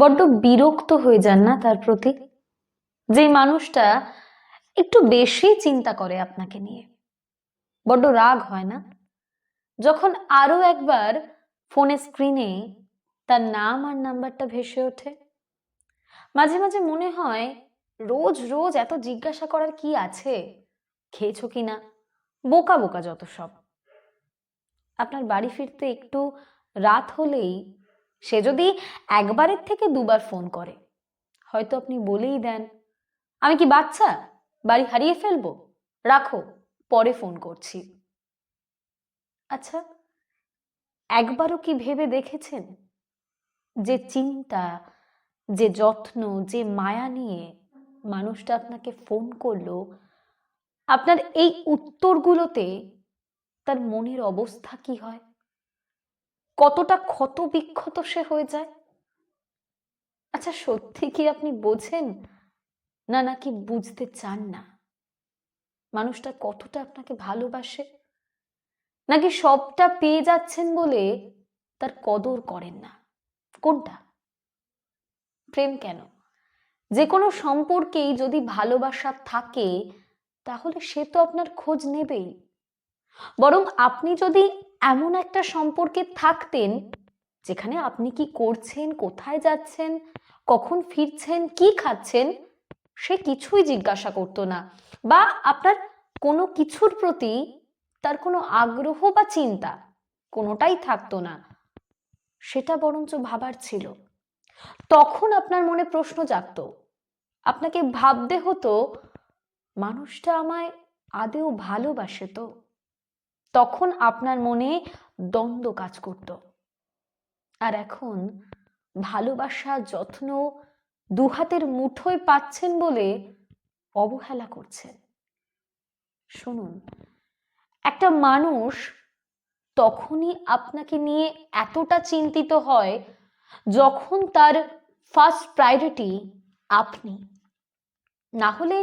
বড্ড বিরক্ত হয়ে যান না তার প্রতি? যে মানুষটা একটু বেশি চিন্তা করে আপনাকে নিয়ে। বড্ড রাগ হয় না? যখন আরও একবার ফোনের স্ক্রিনে তার নাম আর নাম্বারটা ভেসে ওঠে, মাঝে মাঝে মনে হয়, রোজ রোজ এত জিজ্ঞাসা করার কি আছে? খেয়েছো কি না? বোকা বোকা যত সব। আপনার বাড়ি ফিরতে একটু রাত হলেই সে যদি একবারের থেকে দুবার ফোন করে, হয়তো আপনি বলেই দেন, আমি কি বাচ্চা? বাড়ি হারিয়ে ফেলব? রাখো, পরে ফোন করছি। আচ্ছা একবারও কি ভেবে দেখেছেন যে চিন্তা, যে যত্ন, যে মায়া নিয়ে মানুষটা আপনাকে ফোন করল, আপনার এই উত্তরগুলোতে তার মনের অবস্থা কি হয়? কতটা ক্ষত বিক্ষত সে হয়ে যায়? আচ্ছা সত্যি কি আপনি বোঝেন? না নাকি বুঝতে চান না? মানুষটা কতটা আপনাকে ভালোবাসে? নাকি সবটা পেয়ে যাচ্ছেন বলে তার কদর করেন না? কোনটা? প্রেম কেন? যে কোনো সম্পর্কেই যদি ভালোবাসা থাকে, তাহলে সে তো আপনার খোঁজ নেবেই। বরং আপনি যদি এমন একটা সম্পর্কে থাকতেন যেখানে আপনি কি করছেন, কোথায় যাচ্ছেন, কখন ফিরছেন, কি খাচ্ছেন, সে কিছুই জিজ্ঞাসা করতো না। বা আপনার কোনো কিছুর প্রতি তার কোনো আগ্রহ বা চিন্তা কোনোটাই থাকতো না। সেটা বরঞ্চ ভাবার ছিল। তখন আপনার মনে প্রশ্ন জাগত। আপনাকে ভাবতে হতো, মানুষটা আমায় আদেও ভালোবাসে তো? তখন আপনার মনে দ্বন্দ্ব কাজ করত। আর এখন ভালোবাসা, যত্ন দুহাতের মুঠোয় পাচ্ছেন বলে অবহেলা করছেন। শুনুন, একটা মানুষ তখনই আপনাকে নিয়ে এতটা চিন্তিত হয় যখন তার ফার্স্ট প্রায়োরিটি আপনি। না হলে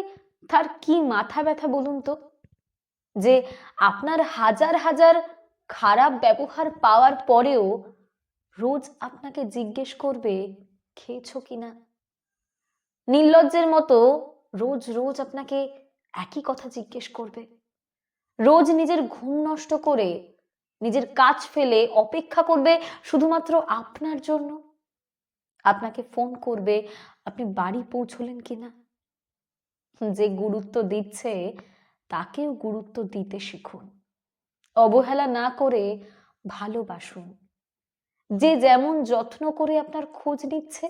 তার কি মাথা ব্যথা বলুন তো? যে আপনার হাজার হাজার খারাপ ব্যবহার পাওয়ার পরেও রোজ আপনাকে জিজ্ঞেস করবে, খেয়েছো কিনা নির্লজ্জের মতো রোজ রোজ আপনাকে একই কথা জিজ্ঞেস করবে। রোজ নিজের ঘুম নষ্ট করে নিজের কাজ ফেলে অপেক্ষা করবে শুধুমাত্র আপনার জন্য। আপনাকে ফোন করবে, আপনি বাড়ি পৌঁছলেন কিনা যে গুরুত্ব দিচ্ছে তাকেও গুরুত্ব দিতে শিখুন। অবহেলা না করে ভালোবাসুন। যে যেমন যত্ন করে আপনার খোঁজ নিচ্ছে,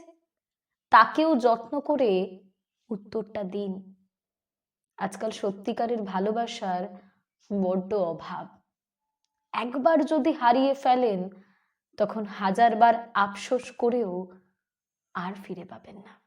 তাকেও যত্ন করে উত্তরটা দিন। আজকাল সত্যিকারের ভালোবাসার বড্ড অভাব। একবার যদি হারিয়ে ফেলেন, তখন হাজারবার আফসোস করেও আর ফিরে পাবেন না।